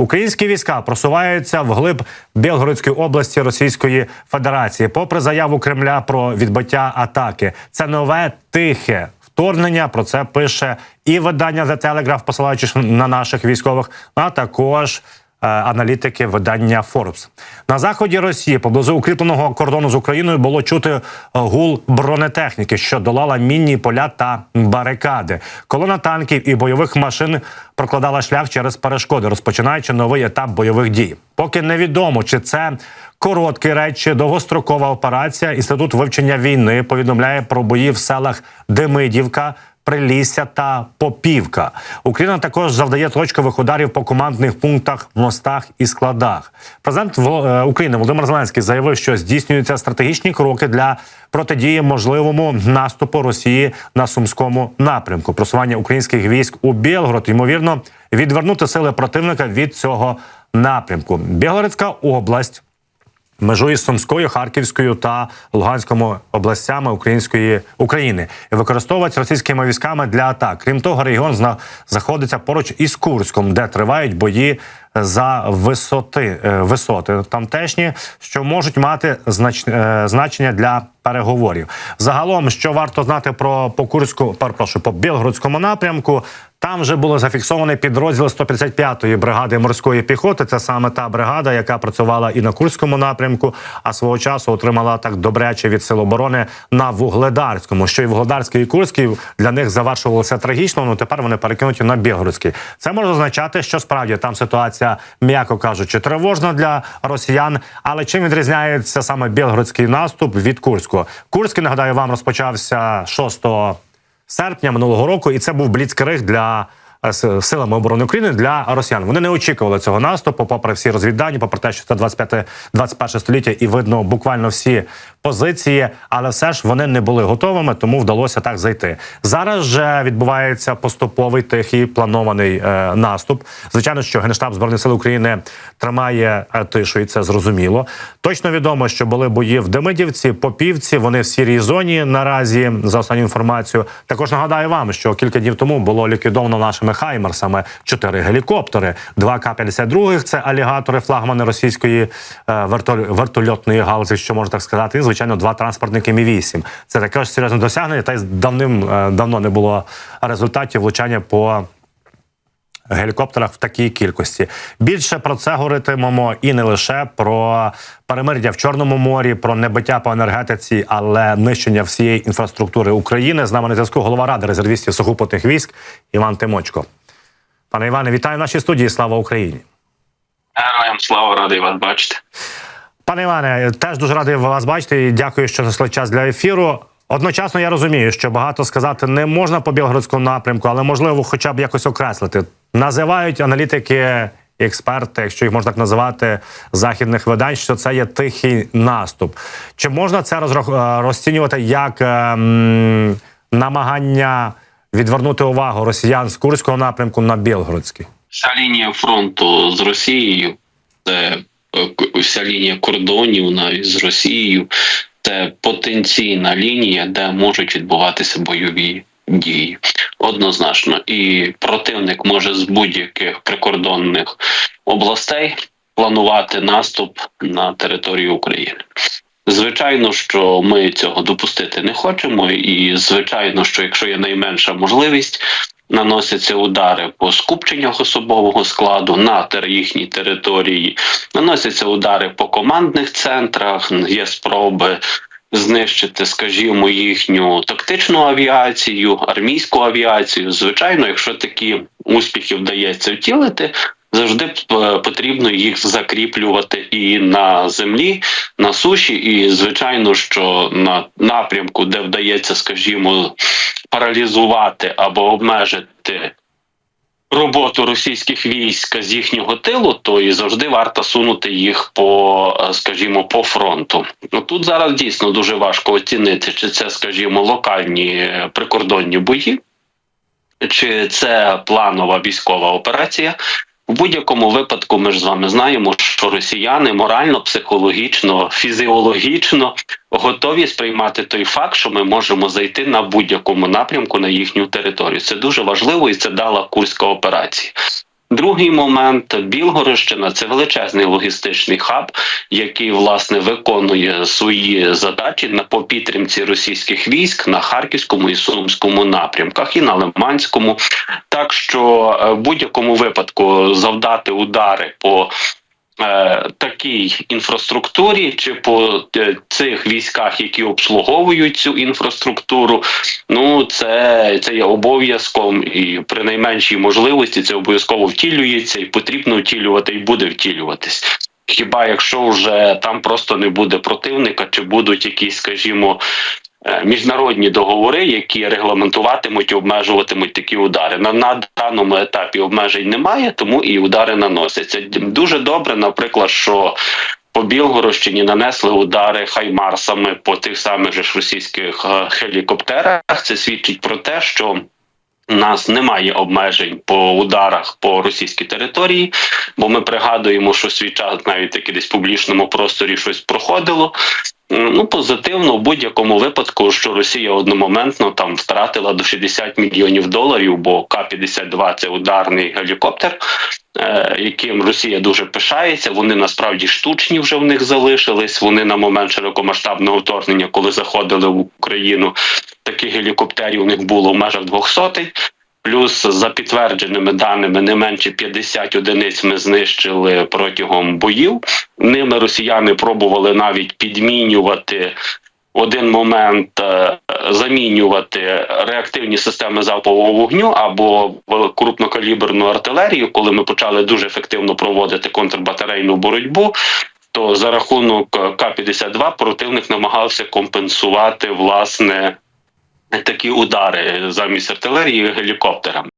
Українські війська просуваються вглиб Білгородської області Російської Федерації, попри заяву Кремля про відбиття атаки. Це нове тихе вторгнення. Про це пише і видання The Telegraph, посилаючись на наших військових, а також. Е, Аналітики видання Forbes. на заході Росії поблизу укріпленого кордону з Україною було чути е, гул бронетехніки, що долала мінні поля та барикади. Колона танків і бойових машин прокладала шлях через перешкоди, розпочинаючи новий етап бойових дій. Поки невідомо, чи це короткий рейд чи довгострокова операція. Інститут вивчення війни повідомляє про бої в селах Демидівка. Прилісся та Попівка. Україна також завдає точкових ударів по командних пунктах, мостах і складах. Президент е, України Володимир Зеленський заявив, що здійснюються стратегічні кроки для протидії можливому наступу Росії на сумському напрямку. Просування українських військ у Білгород ймовірно відвернути сили противника від цього напрямку. Білгородська область межує з Сумською, Харківською та Луганською областями Української України і використовується російськими військами для атак. Крім того, регіон зна- знаходиться поруч із Курськом, де тривають бої за висоти е, висоти тамтешні, що можуть мати е, значення для переговорів. Загалом, що варто знати про по Курську, перепрошую, по Білгородському напрямку. Там вже було зафіксований підрозділ 155-ї бригади морської піхоти. Це саме та бригада, яка працювала і на Курському напрямку, а свого часу отримала так добряче від сил оборони на Вугледарському. Що і Вугледарський і Курський для них завершувалося трагічно. Ну тепер вони перекинуті на Білгородський. Це може означати, що справді там ситуація, м'яко кажучи, тривожна для росіян. Але чим відрізняється саме білгородський наступ від Курського? Курський нагадаю вам розпочався 6 серпня минулого року, і це був бліцкриг для силами оборони України для росіян. Вони не очікували цього наступу, попри всі розвіддані, попри те, що це 25 21 століття, і видно буквально всі позиції, але все ж вони не були готовими, тому вдалося так зайти. Зараз же відбувається поступовий тихий планований е, наступ. Звичайно, що генштаб збройних сил України тримає е, тишу, і це зрозуміло. Точно відомо, що були бої в Демидівці, Попівці. Вони в сірій зоні наразі за останню інформацію. Також нагадаю вам, що кілька днів тому було ліквідовано нашими хаймерсами чотири гелікоптери, два К-52, це алігатори, флагмани російської е, вертоль- вертольотної галузі, що можна так сказати. І звичайно, два транспортники Мі 8 Це таке ж серйозне досягнення. Та й давним е, давно не було результатів влучання по гелікоптерах в такій кількості. Більше про це говоритимемо і не лише про перемир'я в Чорному морі, про небиття по енергетиці, але нищення всієї інфраструктури України. З нами на зв'язку голова ради резервістів сухопутних військ Іван Тимочко. Пане Іване, вітаю в нашій студії. Слава Україні! Героям слава радий вас бачити. Пане Іване, теж дуже радий вас бачити і дякую, що знайшли час для ефіру. Одночасно я розумію, що багато сказати не можна по білгородському напрямку, але можливо, хоча б якось окреслити. Називають аналітики, експерти, якщо їх можна так називати, західних видань, що це є тихий наступ. Чи можна це е, розцінювати як ем, намагання відвернути увагу росіян з Курського напрямку на Білгородський? Вся лінія фронту з Росією, це е, вся лінія кордонів навіть з Росією, це потенційна лінія, де можуть відбуватися бойові дії. Однозначно, і противник може з будь-яких прикордонних областей планувати наступ на територію України. Звичайно, що ми цього допустити не хочемо, і звичайно, що якщо є найменша можливість, наносяться удари по скупченнях особового складу на їхній території, наносяться удари по командних центрах, є спроби. Знищити, скажімо, їхню тактичну авіацію, армійську авіацію. Звичайно, якщо такі успіхи вдається втілити, завжди е, потрібно їх закріплювати і на землі, на суші, і звичайно, що на напрямку, де вдається, скажімо, паралізувати або обмежити роботу російських військ з їхнього тилу, то і завжди варто сунути їх по, е, скажімо, по фронту. Ну тут зараз дійсно дуже важко оцінити, чи це, скажімо, локальні е, прикордонні бої, чи це планова військова операція. У будь-якому випадку ми ж з вами знаємо, що росіяни морально, психологічно, фізіологічно готові сприймати той факт, що ми можемо зайти на будь-якому напрямку на їхню територію. Це дуже важливо і це дала курська операція. Другий момент Білгородщина це величезний логістичний хаб, який власне виконує свої задачі на по підтримці російських військ на харківському і сумському напрямках, і на Лиманському. Так що е, в будь-якому випадку завдати удари по такій інфраструктурі чи по е, цих військах, які обслуговують цю інфраструктуру, ну це, це є обов'язком, і при найменшій можливості це обов'язково втілюється, і потрібно втілювати, і буде втілюватись. Хіба якщо вже там просто не буде противника, чи будуть якісь, скажімо, е, міжнародні договори, які регламентуватимуть і обмежуватимуть такі удари. На, на даному етапі обмежень немає, тому і удари наносяться. Дуже добре, наприклад, що по Білгородщині нанесли удари хаймарсами по тих самих ж російських гелікоптерах. хелікоптерах. Це свідчить про те, що нас немає обмежень по ударах по російській території, бо ми пригадуємо, що свій час навіть таки десь в публічному просторі щось проходило. Ну, позитивно в будь-якому випадку, що Росія одномоментно там втратила до 60 мільйонів доларів, бо К-52 – це ударний гелікоптер, е, яким Росія дуже пишається. Вони насправді штучні вже в них залишились. Вони на момент широкомасштабного вторгнення, коли заходили в Україну, таких гелікоптерів у них було в межах двох сотень. Плюс за підтвердженими даними не менше 50 одиниць ми знищили протягом боїв. Ними росіяни пробували навіть підмінювати один момент, е, замінювати реактивні системи залпового вогню або крупнокаліберну артилерію, коли ми почали дуже ефективно проводити контрбатарейну боротьбу. То за рахунок е, К-52 противник намагався компенсувати власне такі удари замість артилерії гелікоптерами.